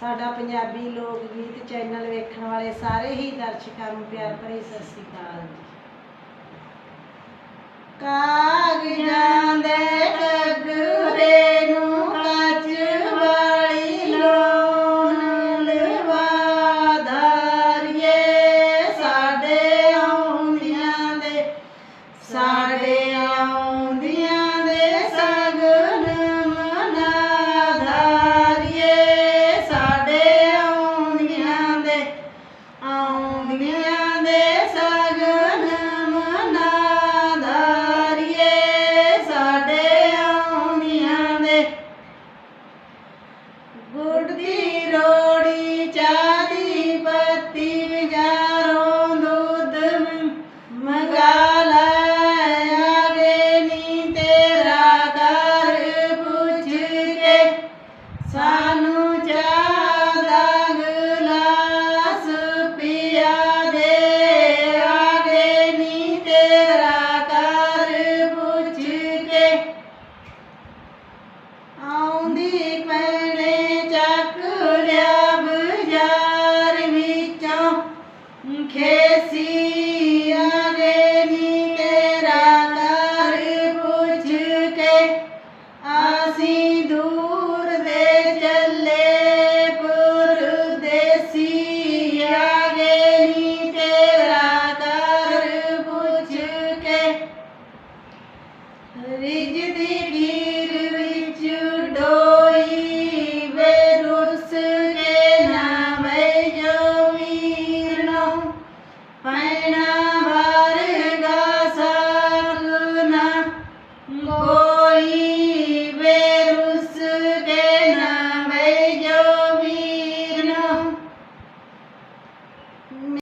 ਸਾਡਾ ਪੰਜਾਬੀ ਲੋਕ ਗੀਤ ਚੈਨਲ ਵੇਖਣ ਵਾਲੇ ਸਾਰੇ ਹੀ ਦਰਸ਼ਕਾਂ ਨੂੰ ਪਿਆਰ ਭਰੀ ਸਤਿ ਸ੍ਰੀ ਅਕਾਲ ਕਾਗਜ਼ਾਂ ਦੇ ਕਗਰੇ ਨੂੰ ਕੱਚ ਵਾਲੀ ਲੋਨ ਲਵਾ ਧਾਰੀਏ। ਸਾਡੇ ਆਉਂਦੀਆਂ ਦੇ ਸਾਡੇ Okay.